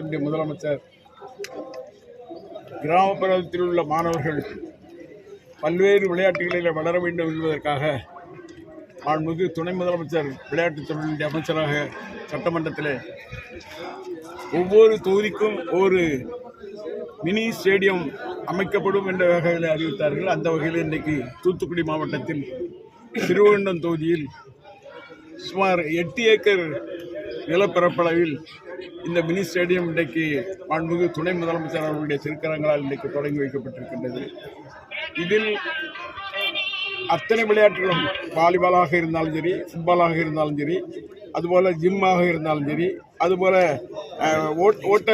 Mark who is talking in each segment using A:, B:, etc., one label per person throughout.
A: மாநிலத்தினுடைய முதலமைச்சர் கிராமப்புறத்தில் உள்ள மாணவர்கள் பல்வேறு விளையாட்டுகளில் வளர வேண்டும் என்பதற்காக மாண்புமிகு துணை முதலமைச்சர் விளையாட்டுத் தொழிலுடைய அமைச்சராக சட்டமன்றத்தில் ஒவ்வொரு தொகுதிக்கும் ஒரு மினி ஸ்டேடியம் அமைக்கப்படும் என்ற வகையில் அறிவித்தார்கள். அந்த வகையில் இன்றைக்கு தூத்துக்குடி மாவட்டத்தில் திருவண்ணம் தொகுதியில் சுமார் எட்டு ஏக்கர் நிலப்பரப்பளவில் இந்த மினி ஸ்டேடியம் இன்றைக்கு மாண்புமிகு துணை முதலமைச்சர் அவர்களுடைய திருக்கரங்களால் இன்றைக்கு தொடங்கி வைக்கப்பட்டிருக்கின்றது. இதில் அத்தனை விளையாட்டுகளும் வாலிபாலாக இருந்தாலும் சரி ஃபுட்பாலாக இருந்தாலும் சரி அதுபோல் ஜிம்மாக இருந்தாலும் சரி அதுபோல் ஓட்- ஓட்ட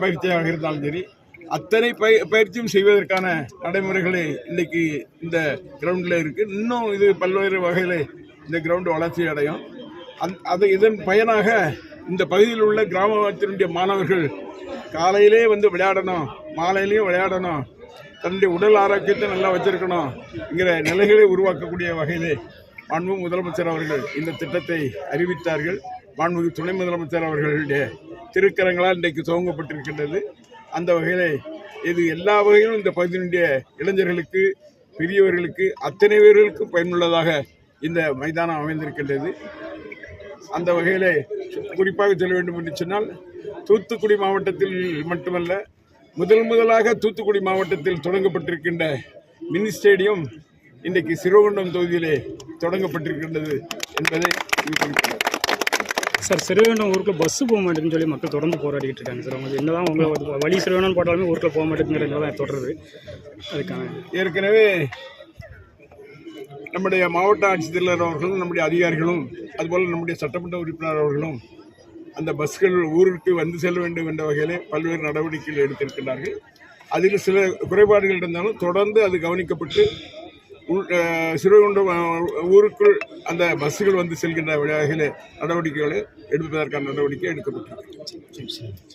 A: பயிற்சியாக இருந்தாலும் சரி அத்தனை பய பயிற்சியும் செய்வதற்கான நடைமுறைகளை இன்றைக்கு இந்த கிரவுண்டில் இருக்குது இன்னும் இது பல்வேறு வகையில் இந்த கிரவுண்டு வளர்ச்சி அடையும் அந் அது இதன் பயனாக இந்த பகுதியில் உள்ள கிராமத்தினுடைய மாணவர்கள் காலையிலே வந்து விளையாடணும் மாலையிலையும் விளையாடணும். தன்னுடைய உடல் ஆரோக்கியத்தை நல்லா வச்சிருக்கணும் என்கிற நிலைகளை உருவாக்கக்கூடிய வகையிலே மாண்பு முதலமைச்சர் அவர்கள் இந்த திட்டத்தை அறிவித்தார்கள். மாண்புமிகு துணை முதலமைச்சர் அவர்களுடைய திருக்கரங்களால் இன்றைக்கு துவங்கப்பட்டிருக்கின்றது. அந்த வகையிலே இது எல்லா வகையிலும் இந்த பகுதியினுடைய இளைஞர்களுக்கு பெரியவர்களுக்கு அத்தனை பேர்களுக்கும் பயனுள்ளதாக இந்த மைதானம் அமைந்திருக்கின்றது. அந்த வகையிலே குறிப்பாக சொல்ல வேண்டும் என்று சொன்னால் தூத்துக்குடி மாவட்டத்தில் மட்டுமல்ல முதல் முதலாக தூத்துக்குடி மாவட்டத்தில் தொடங்கப்பட்டிருக்கின்ற மினி ஸ்டேடியம் இன்றைக்கு சிறுவகுண்டம் தொகுதியிலே தொடங்கப்பட்டிருக்கின்றது என்பதை குறிப்பிட்டார்
B: சார் சிறுவேண்டம் ஊருக்குள்ள பஸ்ஸு போக மாட்டேங்குன்னு சொல்லி மக்கள் தொடர்ந்து போராடிட்டு இருக்காங்க சார். அவங்க என்னதான் உங்க வழி சிறுவேணம் போட்டாலுமே ஊருக்குள்ள போக மாட்டேங்கிற நிலை தான் தொடருது. அதுக்கான
A: ஏற்கனவே நம்முடைய மாவட்ட ஆட்சித்தலைவர் அவர்களும் நம்முடைய அதிகாரிகளும் அதுபோல் நம்முடைய சட்டமன்ற உறுப்பினர் அவர்களும் அந்த பஸ்கள் ஊருக்கு வந்து செல்ல வேண்டும் என்ற வகையிலே பல்வேறு நடவடிக்கைகள் எடுத்திருக்கிறார்கள் அதில் சில குறைபாடுகள் இருந்தாலும் தொடர்ந்து அது கவனிக்கப்பட்டு உள் ஊருக்குள் அந்த பஸ்ஸுகள் வந்து செல்கின்ற வகையிலே நடவடிக்கைகளை எடுப்பதற்கான நடவடிக்கை எடுக்கப்பட்டிருக்கு